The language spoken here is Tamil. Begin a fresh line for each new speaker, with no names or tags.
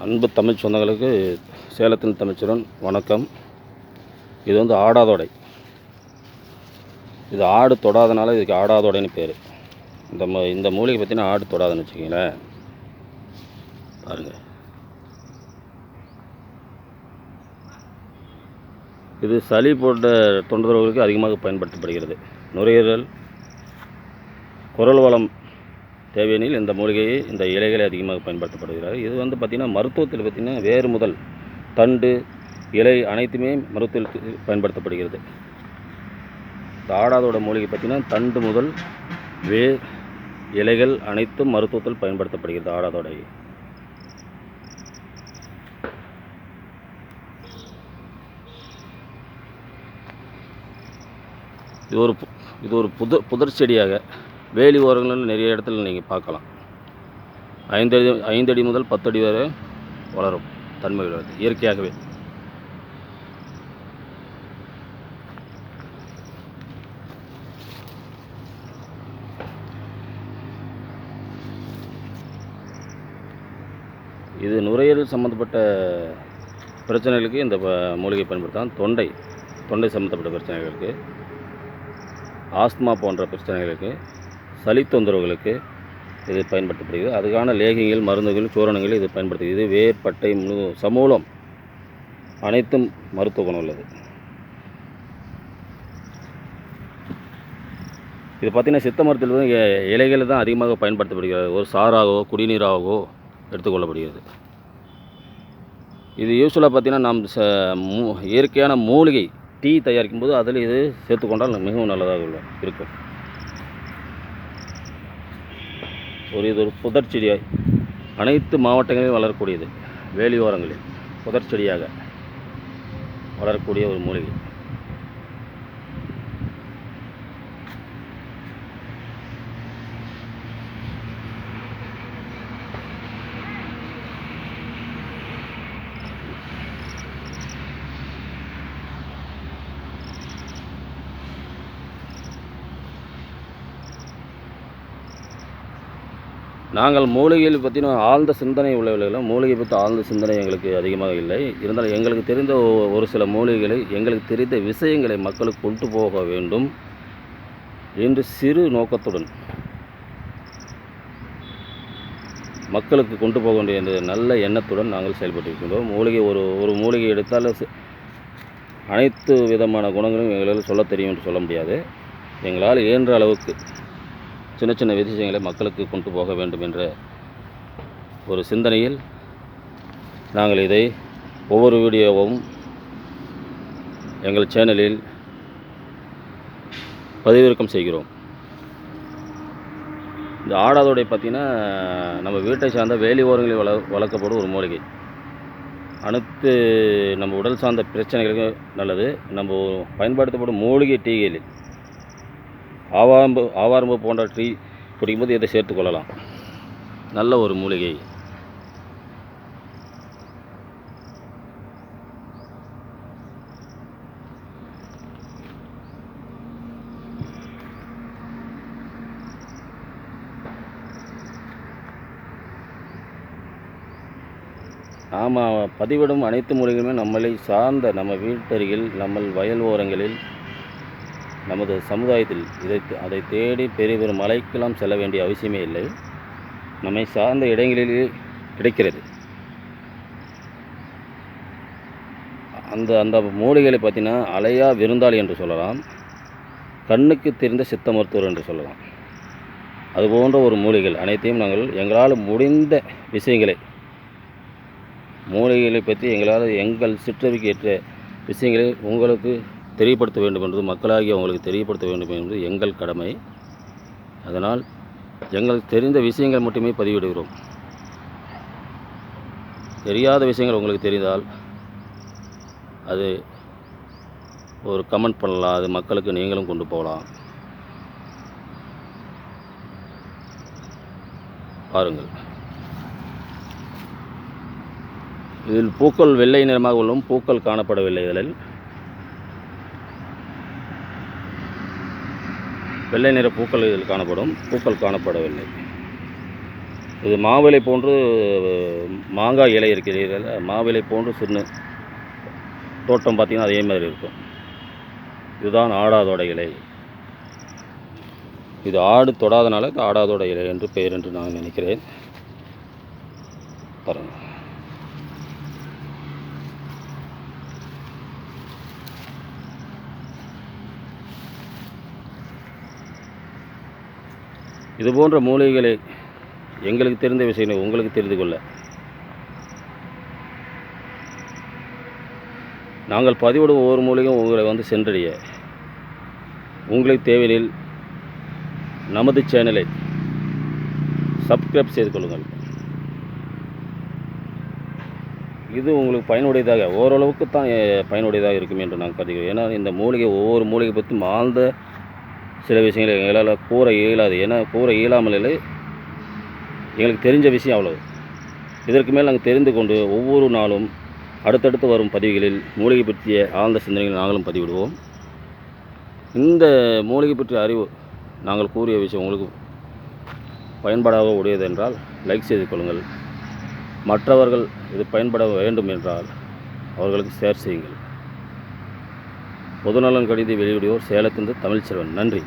அன்பு தமிழ் சொந்தங்களுக்கு சேலத்தின் தமிழ்ச்சரன் வணக்கம். இது வந்து ஆடாதொடை. இது ஆடு தொடாதனால இதுக்கு ஆடாதொடைன்னு பேர். இந்த ம இந்த மூலிகை பற்றின ஆடு தொடாதுன்னு வச்சுக்கிங்களேன். பாருங்கள் இது சளி போன்ற தொண்டர்களுக்கு அதிகமாக பயன்படுத்தப்படுகிறது. நுரையீரல் குரல் வளம் தேவையெனில் இந்த மூலிகையை இந்த இலைகளை அதிகமாக பயன்படுத்தப்படுகிறார் இது வந்து பார்த்திங்கன்னா மருத்துவத்தில் பார்த்திங்கன்னா வேறு முதல் தண்டு இலை அனைத்துமே மருத்துவத்தில் பயன்படுத்தப்படுகிறது. இந்த ஆடாதோட மூலிகை பார்த்திங்கன்னா தண்டு முதல் வேர் இலைகள் அனைத்தும் மருத்துவத்தில் பயன்படுத்தப்படுகிறது ஆடாதோடைய இது ஒரு பு- இது ஒரு புதர் புதர் செடியாக வேலி ஓரங்களில் நிறைய இடத்துல நீங்கள் பார்க்கலாம். ஐந்தடி ஐந்தடி முதல் பத்தடி வரை வளரும் தன்மை உள்ளது இயற்கையாகவே. இது நுரையீரல் சம்மந்தப்பட்ட பிரச்சனைகளுக்கு இந்த மூலிகை பயன்படுத்தலாம். தொண்டை தொண்டை சம்மந்தப்பட்ட பிரச்சனைகளுக்கு ஆஸ்துமா போன்ற பிரச்சனைகளுக்கு சளி தொந்தரவுகளுக்கு இது பயன்படுத்தப்படுகிறது. அதுக்கான லேகியங்கள் மருந்துகள் சூரணங்கள் இது பயன்படுத்துகிறது இது வேர் பட்டை முழு சமூலம் அனைத்தும் மருத்துவ குணம் உள்ளது. இது பார்த்திங்கன்னா சித்த மருத்துவத்தில் வந்து இலைகள் தான் அதிகமாக பயன்படுத்தப்படுகிறது. ஒரு சாறாகவோ குடிநீராகவோ எடுத்துக்கொள்ளப்படுகிறது. இது யூஸ்வலாக பார்த்திங்கன்னா நாம் ச இயற்கையான மூலிகை டீ தயாரிக்கும் போது அதில் இது சேர்த்துக்கொண்டால் மிகவும் நல்லதாக இருக்கும். ஒரு இது ஒரு புதர் செடியாய் அனைத்து மாவட்டங்களிலும் வளரக்கூடியது வேலியோரங்களில் புதர் செடியாக வளரக்கூடிய ஒரு மூலிகை. நாங்கள் மூலிகையில் பற்றின ஆழ்ந்த சிந்தனை உள்ளவர்கள் மூலிகை பற்றி ஆழ்ந்த சிந்தனை எங்களுக்கு அதிகமாக இல்லை. இருந்தாலும் எங்களுக்கு தெரிந்த ஒரு சில மூலிகைகளை எங்களுக்கு தெரிந்த விஷயங்களை மக்களுக்கு கொண்டு போக வேண்டும் என்று சிறு நோக்கத்துடன் மக்களுக்கு கொண்டு போக வேண்டிய என்ற நல்ல எண்ணத்துடன் நாங்கள் செயல்பட்டு இருக்கின்றோம் மூலிகை ஒரு ஒரு மூலிகை எடுத்தால் அனைத்து விதமான குணங்களும் எங்களால் சொல்ல தெரியும் என்று சொல்ல முடியாது. எங்களால் இயன்ற அளவுக்கு சின்ன சின்ன விஷயங்களை மக்களுக்கு கொண்டு போக வேண்டும் என்ற ஒரு சிந்தனையில் நாங்கள் இதை ஒவ்வொரு வீடியோவும் எங்கள் சேனலில் பதிவிறக்கம் செய்கிறோம். இந்த ஆடாதோடை பார்த்திங்கன்னா நம்ம வீட்டை சார்ந்த வேலி ஓரங்களில் வள வளர்க்கப்படும் ஒரு மூலிகை. அனைத்து நம்ம உடல் சார்ந்த பிரச்சனைகளுக்கு நல்லது. நம்ம பயன்படுத்தப்படும் மூலிகை டீகளில். ஆவாரம்பு ஆவாரம்பு போன்ற டீ குடிக்கும்போது இதை சேர்த்துக்கொள்ளலாம் நல்ல ஒரு மூலிகை. நாம் பதிவிடும் அனைத்து மூலிகையுமே நம்மளை சார்ந்த நம்ம வீட்டருகில் நம்ம வயல் ஓரங்களில் நமது சமுதாயத்தில் இதை அதை தேடி பெரிய பெரும் மலைக்கெல்லாம் செல்ல வேண்டிய அவசியமே இல்லை. நம்மை சார்ந்த இடங்களிலே கிடைக்கிறது. அந்த அந்த மூலிகளை பார்த்தீங்கன்னா அலையா விருந்தாளி என்று சொல்லலாம். கண்ணுக்கு தெரிந்த சித்த மருத்துவர் என்று சொல்லலாம். அது போன்ற ஒரு மூலிகள் அனைத்தையும் நாங்கள் எங்களால் முடிந்த விஷயங்களை மூலிகைகளை பற்றி எங்களால் எங்கள் சிற்றறிவிக்கு ஏற்ற விஷயங்களை உங்களுக்கு தெரியப்படுத்த வேண்டும் என்பது மக்களாகிய உங்களுக்கு தெரியப்படுத்த வேண்டும் என்பது எங்கள் கடமை. அதனால் எங்களுக்கு தெரிந்த விஷயங்கள் மட்டுமே பதிவிடுகிறோம். தெரியாத விஷயங்கள் உங்களுக்கு தெரிந்தால் அது ஒரு கமெண்ட் பண்ணலாம் அது மக்களுக்கு நீங்களும் கொண்டு போகலாம். பாருங்கள். இதில் பூக்கள் வெள்ளை நிறமாக உள்ளும் பூக்கள் காணப்படவில்லை. இதில் வெள்ளை நிற பூக்கள் இதில் காணப்படும். பூக்கள் காணப்படவில்லை. இது மாவிலை போன்று மாங்காய் இலை இருக்கிறீர்கள். மாவிலை போன்று சின்ன தோட்டம் பார்த்திங்கன்னா அதே மாதிரி இருக்கும். இதுதான் ஆடாதோட இலை. இது ஆடு தொடாதனால ஆடாதோட இலை என்று பெயர் என்று நான் நினைக்கிறேன். பாருங்கள் இது போன்ற மூலிகைகளை எங்களுக்கு தெரிந்த விஷயங்களை உங்களுக்கு தெரிந்து கொள்ள. நாங்கள் பதிவிடும் ஒவ்வொரு மூலிகையும் உங்களை வந்து சென்றடைய. உங்களுக்கு தேவையில் நமது சேனலை சப்ஸ்கிரைப் செய்து கொள்ளுங்கள். இது உங்களுக்கு பயனுடையதாக ஓரளவுக்கு தான் பயனுடையதாக இருக்கும் என்று நான் கருதுகிறேன். ஏன்னா இந்த மூலிகை ஒவ்வொரு மூலிகை பற்றி ஆழ்ந்த சில விஷயங்களை எங்களால் கூற இயலாது. ஏன்னா கூற இயலாமல் எங்களுக்கு தெரிஞ்ச விஷயம் அவ்வளவு. இதற்கு மேல் நாங்கள் தெரிந்து கொண்டு ஒவ்வொரு நாளும் அடுத்தடுத்து வரும் பதிவுகளில் மூலிகை பற்றிய ஆழ்ந்த சிந்தனைகளை நாங்களும் பதிவிடுவோம். இந்த மூலிகை பற்றிய அறிவு நாங்கள் கூறிய விஷயம் உங்களுக்கு பயன்பாடாக உடையது என்றால் லைக் செய்து கொள்ளுங்கள். மற்றவர்கள் இது பயன்பட வேண்டும் என்றால் அவர்களுக்கு ஷேர் செய்யுங்கள். பொதுநலன் கடிதம் வெளியிடுவோர் சேலத்திலிருந்து தமிழ்ச்செல்வன். நன்றி.